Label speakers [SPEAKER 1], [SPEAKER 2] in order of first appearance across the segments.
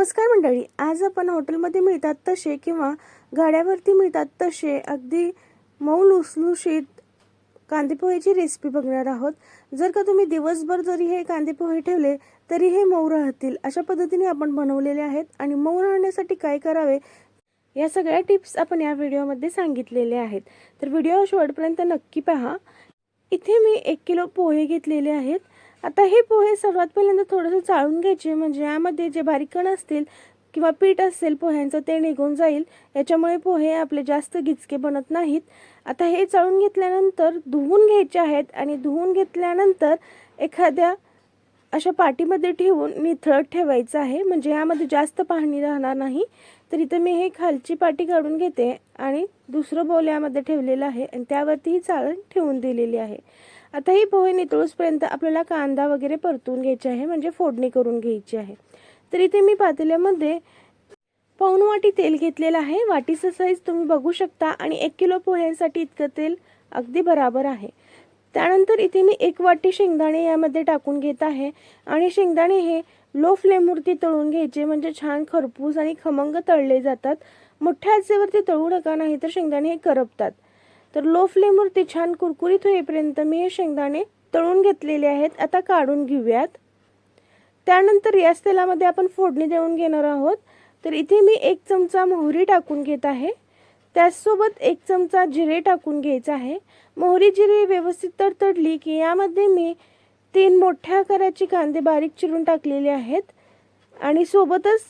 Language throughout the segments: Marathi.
[SPEAKER 1] नमस्कार मंडळी. आज आपण हॉटेलमध्ये मिळतात तसे किंवा गाड्यावरती मिळतात तसे अगदी मऊ लुसलुशीत कांदेपोह्याची रेसिपी बघणार आहोत. जर का तुम्ही दिवसभर जरी हे कांदेपोहे ठेवले तरी हे मऊ राहतील. अशा पद्धतीने आपण बनवलेले आहेत आणि मऊ राहण्यासाठी काय करावे या सगळ्या टिप्स आपण या व्हिडिओमध्ये सांगितलेले आहेत. तर व्हिडिओ शेवटपर्यंत नक्की पहा. इथे मी एक किलो पोहे घेतलेले आहेत. आता हे पोहे सर्वात पहिल्यांदा थोडंसं चाळून घ्यायचे म्हणजे यामध्ये जे बारीक कण असतील किंवा पीठ असेल पोह्यांचं ते निघून जाईल. याच्यामुळे पोहे आपले जास्त गिचके बनत नाहीत. आता हे चाळून घेतल्यानंतर धुवून घ्यायचे आहेत आणि धुवून घेतल्यानंतर एखाद्या अशा पाटीमध्ये ठेवून निथळत ठेवायचं आहे. म्हणजे यामध्ये जास्त पाणी राहणार नाही. तर इथं मी हे खालची पाटी काढून घेते आणि दुसरं बोल यामध्ये ठेवलेलं आहे आणि त्यावरती ही चाळण ठेवून दिलेली आहे. आता ही पोहे नितळूसपर्यंत आपल्याला कांदा वगैरे परतून घ्यायचे आहे म्हणजे फोडणी करून घ्यायची आहे. तर इथे मी पातेल्यामध्ये पाऊन वाटी तेल घेतलेलं आहे. वाटीचं साईज तुम्ही बघू शकता आणि एक किलो पोह्यांसाठी इतकं तेल अगदी बराबर आहे. त्यानंतर इथे मी एक वाटी शेंगदाणे यामध्ये टाकून घेत आहे आणि शेंगदाणे हे लो फ्लेमवरती तळून घ्यायचे म्हणजे छान खरपूस आणि खमंग तळले जातात. मोठ्या आचेवरती तळू नका नाही तर शेंगदाणे हे करपतात. तर लो फ्लेमवरती छान कुरकुरीत होईपर्यंत मी हे शेंगदाणे तळून घेतलेले आहेत. आता काढून घेऊयात. त्यानंतर याच तेलामध्ये आपण फोडणी देऊन घेणार आहोत. तर इथे मी एक चमचा मोहरी टाकून घेत आहे. त्याचसोबत एक चमचा जिरे टाकून घ्यायचा आहे. मोहरी जिरे व्यवस्थित तर तडली की यामध्ये मी तीन मोठ्या आकाराची कांदे बारीक चिरून टाकलेले आहेत. आणि सोबतच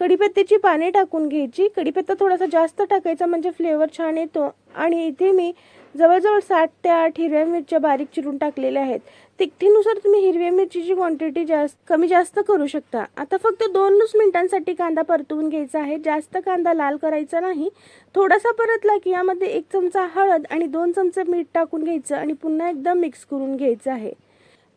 [SPEAKER 1] कढीपत्त्याची पाने टाकून घ्यायची. कढीपत्ता थोडासा जास्त टाकायचा म्हणजे फ्लेवर छान येतो. आणि इथे मी जवळजवळ सात ते आठ हिरव्या मिरच्या बारीक चिरून टाकलेल्या आहेत. तिखटीनुसार तुम्ही हिरव्या मिरचीची क्वांटिटी जास्त कमी जास्त करू शकता. आता फक्त दोनच मिनिटांसाठी कांदा परतवून घ्यायचा आहे. जास्त कांदा लाल करायचा नाही. थोडासा परतला की यामध्ये एक चमचा हळद आणि दोन चमचे मीठ टाकून घ्यायचं आणि पुन्हा एकदम मिक्स करून घ्यायचं आहे.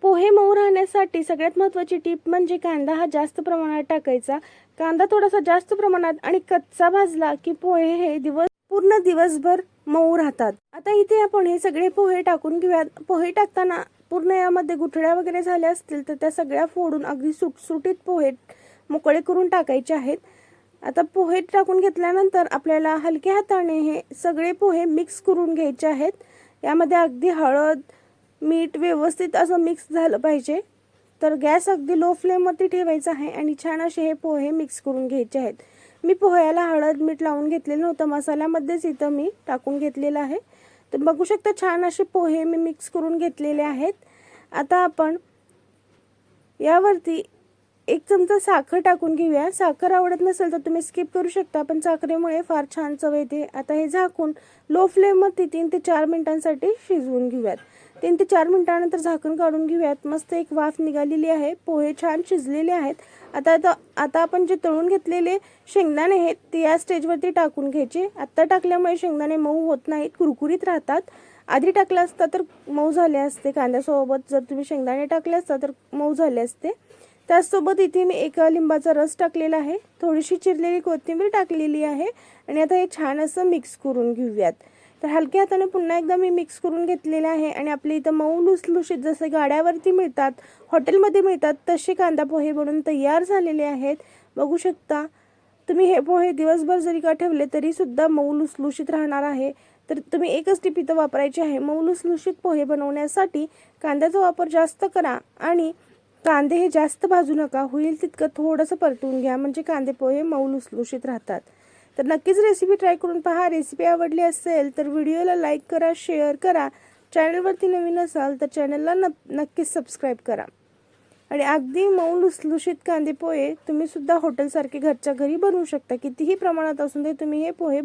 [SPEAKER 1] पोहे मऊ राहण्यासाठी सगळ्यात महत्त्वाची टीप म्हणजे कांदा हा जास्त प्रमाणात टाकायचा. कांदा थोडासा जास्त प्रमाणात आणि कच्चा भाजला की पोहे हे दिवस पूर्ण दिवसभर मऊ राहतात. आता इथे आपण हे सगळे पोहे टाकून घेऊयात. पोहे टाकताना पूर्ण यामध्ये गुठळ्या वगैरे झाल्या असतील तर त्या सगळ्या फोडून अगदी सुटसुटीत पोहे मोकळे करून टाकायचे आहेत. आता पोहे टाकून घेतल्यानंतर आपल्याला हलक्या हाताने हे सगळे पोहे मिक्स करून घ्यायचे आहेत. यामध्ये अगदी हळद मीठ व्यवस्थित असं मिक्स झालं पाहिजे. तर गॅस अगदी लो फ्लेमवरती ठेवायचा आहे आणि छान असे हे पोहे मिक्स करून घ्यायचे आहेत. मी पोह्याला हळद मीठ लावून घेतलेलं नव्हतं. मसाल्यामध्येच इथं मी टाकून घेतलेलं आहे. तर बघू शकता छान असे पोहे मी मिक्स करून घेतलेले आहेत. आता आपण यावरती एक चमचा साखर टाकून घेऊया. साखर आवडत नसेल तर तुम्ही स्किप करू शकता पण साखरेमुळे फार छान चव येते. आता हे झाकून लो फ्लेमवरती तीन ते चार मिनिटांसाठी शिजवून घेऊयात. तीन ते चार मिनटानंतर झाकण काढून घेऊयात. मस्त एक वाफ निघालेली आहे. पोहे छान शिजलेले आहेत. आता आता आता आपण जे तळून घेतलेले शेंगदाणे आहेत ते या स्टेजवरती टाकून घ्यायचे. आत्ता टाकल्यामुळे शेंगदाणे मऊ होत नाहीत कुरकुरीत राहतात. आधी टाकलं असता तर मऊ झाले असते. कांद्यासोबत जर तुम्ही शेंगदाणे टाकले असता तर मऊ झाले असते. त्याचसोबत इथे मी एका लिंबाचा रस टाकलेला आहे. थोडीशी चिरलेली कोथिंबीर टाकलेली आहे. आणि आता हे छान असं मिक्स करून घेऊयात. तर हलक्या हाताने पुन्हा एकदा मी मिक्स करून घेतलेलं आहे आणि आपली इथं मऊ लुसलुशीत जसे गाड्यावरती मिळतात हॉटेलमध्ये मिळतात तसे कांदा पोहे बनून तयार झालेले आहेत. बघू शकता तुम्ही हे पोहे दिवसभर जरी का ठेवले तरीसुद्धा मऊ लुसलुशीत राहणार आहे. तर तुम्ही एकच टीप इथं वापरायची आहे. मऊ लुसलुशीत पोहे बनवण्यासाठी कांद्याचा वापर जास्त करा आणि कांदे हे जास्त भाजू नका. होईल तितकं थोडंसं परतून घ्या. म्हणजे कांदे पोहे मऊ लुसलुशीत राहतात. तर नक्कीच रेसिपी ट्राय करून पहा. रेसिपी आवडली असेल तर व्हिडिओला लाईक करा शेअर करा. चॅनलवरती नवीन असाल तर चॅनलला न नक्कीच सबस्क्राईब करा. आणि अगदी मऊ लुसलुशीत कांदे पोहे तुम्ही सुद्धा हॉटेलसारखे घरच्या घरी बनवू शकता. कितीही प्रमाणात असून ते तुम्ही हे पोहे